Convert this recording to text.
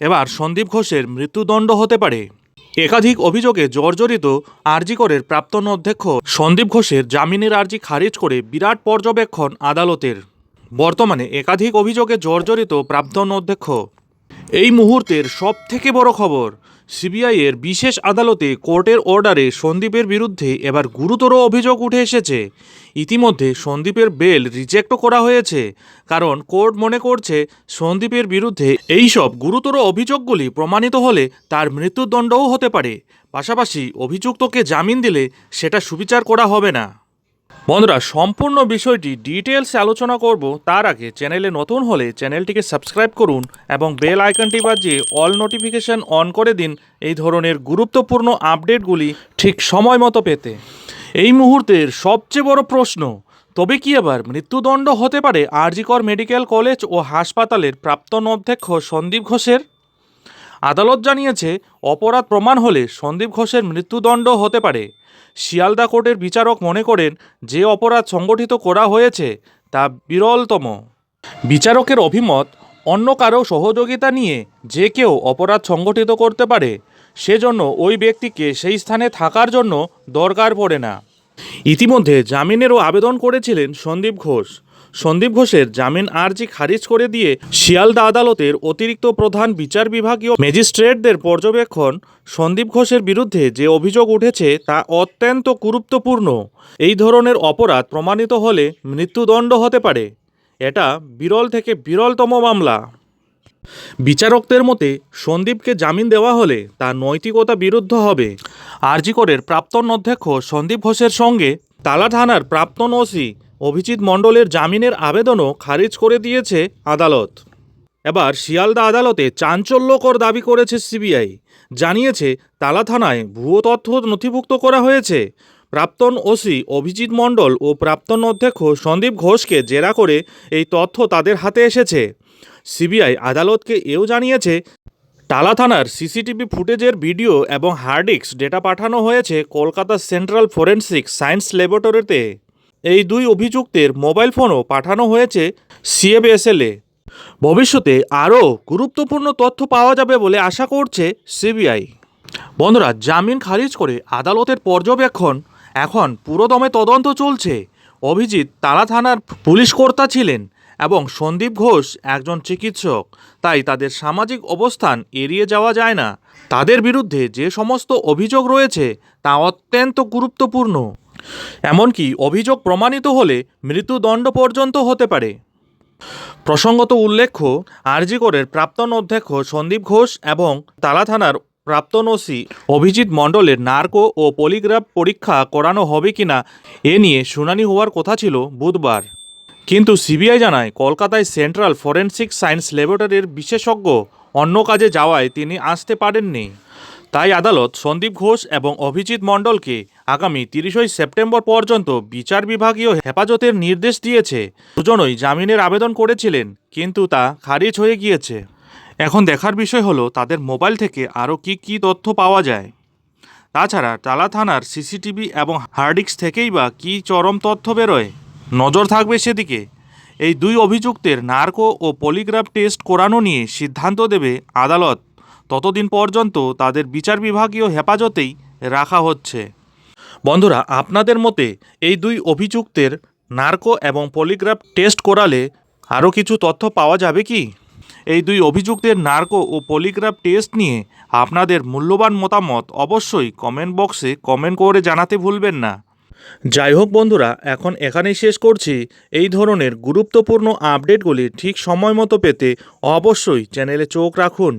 এবার সন্দীপ ঘোষের মৃত্যুদণ্ড হতে পারে। একাধিক অভিযোগে জর্জরিত আরজিকরের প্রাপ্তন অধ্যক্ষ সন্দীপ ঘোষের জামিনের আর্জি খারিজ করে বিরাট পর্যবেক্ষণ আদালতের। বর্তমানে একাধিক অভিযোগে জর্জরিত প্রাক্তন অধ্যক্ষ। এই মুহূর্তের সবথেকে বড় খবর সিবিআই এর বিশেষ আদালতে কোর্টের অর্ডারে সন্দীপের বিরুদ্ধে এবার গুরুতর অভিযোগ উঠে এসেছে। ইতিমধ্যে সন্দীপের বেল রিজেক্টও করা হয়েছে, কারণ কোর্ট মনে করছে সন্দীপের বিরুদ্ধে এই সব গুরুতর অভিযোগগুলি প্রমাণিত হলে তার মৃত্যুদণ্ডও হতে পারে। পাশাপাশি অভিযুক্তকে জামিন দিলে সেটা সুবিচার করা হবে না। বন্ধুরা, সম্পূর্ণ বিষয়টি ডিটেলস আলোচনা করব। তার আগে চ্যানেলে নতুন হলে চ্যানেলটিকে সাবস্ক্রাইব করুন এবং বেল আইকনটি বাজিয়ে অল নোটিফিকেশন অন করে দিন এই ধরনের গুরুত্বপূর্ণ আপডেটগুলি ঠিক সময় মতো পেতে। এই মুহূর্তের সবচেয়ে বড় প্রশ্ন, তবে কি এবার মৃত্যুদণ্ড হতে পারে আরজিকর মেডিকেল কলেজ ও হাসপাতালের প্রাক্তন অধ্যক্ষ সন্দীপ ঘোষের? আদালত জানিয়েছে, অপরাধ প্রমাণ হলে সন্দীপ ঘোষের মৃত্যুদণ্ড হতে পারে। শিয়ালদা কোর্টের বিচারক মনে করেন, যে অপরাধ সংগঠিত করা হয়েছে, তা বিরলতম। বিচারকের অভিমত, অন্য কারও সহযোগিতা নিয়ে যে কেউ অপরাধ সংগঠিত করতে পারে, সেজন্য ওই ব্যক্তিকে সেই স্থানে থাকার জন্য দরকার পড়ে না। ইতিমধ্যে জামিনেরও আবেদন করেছিলেন সন্দীপ ঘোষ। সন্দীপ ঘোষের জামিন আর্জি খারিজ করে দিয়ে শিয়ালদা আদালতের অতিরিক্ত প্রধান বিচার বিভাগীয় ম্যাজিস্ট্রেটদের পর্যবেক্ষণ, সন্দীপ ঘোষের বিরুদ্ধে যে অভিযোগ উঠেছে তা অত্যন্ত গুরুত্বপূর্ণ। এই ধরনের অপরাধ প্রমাণিত হলে মৃত্যুদণ্ড হতে পারে। এটা বিরল থেকে বিরলতম মামলা। বিচারকদের মতে, সন্দীপকে জামিন দেওয়া হলে তা নৈতিকতা বিরুদ্ধ হবে। আরজিকরের প্রাক্তন অধ্যক্ষ সন্দীপ ঘোষের সঙ্গে তালা থানার প্রাক্তন ওসি অভিজিৎ মণ্ডলের জামিনের আবেদনও খারিজ করে দিয়েছে আদালত। এবার শিয়ালদা আদালতে চাঞ্চল্যকর দাবি করেছে সিবিআই। জানিয়েছে, তালা থানায় ভুয়ো তথ্য নথিভুক্ত করা হয়েছে। প্রাক্তন ওসি অভিজিৎ মণ্ডল ও প্রাক্তন অধ্যক্ষ সন্দীপ ঘোষকে জেরা করে এই তথ্য তাদের হাতে এসেছে। সিবিআই আদালতকে এও জানিয়েছে টালা থানার সিসিটিভি ফুটেজের ভিডিও এবং হার্ডিক্স ডেটা পাঠানো হয়েছে কলকাতা সেন্ট্রাল ফরেন্সিক সায়েন্স ল্যাবরেটরিতে। এই দুই অভিযুক্তের মোবাইল ফোনও পাঠানো হয়েছে সিএবিএসএলে ভবিষ্যতে আরও গুরুত্বপূর্ণ তথ্য পাওয়া যাবে বলে আশা করছে সিবিআই। বন্ধুরা, জামিন খারিজ করে আদালতের পর্যবেক্ষণ। এখন পুরোদমে তদন্ত চলছে। অভিজিৎ তালা থানার পুলিশ কর্তা ছিলেন এবং সন্দীপ ঘোষ একজন চিকিৎসক। তাই তাদের সামাজিক অবস্থান এড়িয়ে যাওয়া যায় না। তাদের বিরুদ্ধে যে সমস্ত অভিযোগ রয়েছে তা অত্যন্ত গুরুত্বপূর্ণ। এমনকি অভিযোগ প্রমাণিত হলে মৃত্যুদণ্ড পর্যন্ত হতে পারে। প্রসঙ্গত উল্লেখ্য, আরজিকরের প্রাক্তন অধ্যক্ষ সন্দীপ ঘোষ এবং তালা থানার প্রাক্তন ওসি অভিজিৎ মণ্ডলের নার্কো ও পলিগ্রাফ পরীক্ষা করানো হবে কিনা এ নিয়ে শুনানি হওয়ার কথা ছিল বুধবার। কিন্তু সিবিআই জানায়, কলকাতায় সেন্ট্রাল ফরেনসিক সায়েন্স ল্যাবরেটরির বিশেষজ্ঞ অন্য কাজে যাওয়ায় তিনি আসতে পারেননি। তাই আদালত সন্দীপ ঘোষ এবং অভিজিৎ মণ্ডলকে আগামী তিরিশই সেপ্টেম্বর পর্যন্ত বিচার বিভাগীয় হেফাজতের নির্দেশ দিয়েছে। দুজনই জামিনের আবেদন করেছিলেন, কিন্তু তা খারিজ হয়ে গিয়েছে। এখন দেখার বিষয় হলো, তাদের মোবাইল থেকে আরও কী কী তথ্য পাওয়া যায়। তাছাড়া টালা থানার সিসিটিভি এবং হার্ডিক্স থেকেই বা কী চরম তথ্য বেরোয়? নজর থাকবে সেদিকে। এই দুই অভিযুক্তের নার্কো ও পলিগ্রাফ টেস্ট করানো নিয়ে সিদ্ধান্ত দেবে আদালত। ততদিন পর্যন্ত তাদের বিচার বিভাগীয় হেফাজতেই রাখা হচ্ছে। বন্ধুরা, আপনাদের মতে এই দুই অভিযুক্তের নার্কো এবং পলিগ্রাফ টেস্ট করালে আরও কিছু তথ্য পাওয়া যাবে কি? এই দুই অভিযুক্তের নার্কো ও পলিগ্রাফ টেস্ট নিয়ে আপনাদের মূল্যবান মতামত অবশ্যই কমেন্ট বক্সে কমেন্ট করে জানাতে ভুলবেন না। যাই হোক বন্ধুরা, এখন এখানেই শেষ করছি। এই ধরনের গুরুত্বপূর্ণ আপডেটগুলি ঠিক সময় মতো পেতে অবশ্যই চ্যানেলে চোখ রাখুন।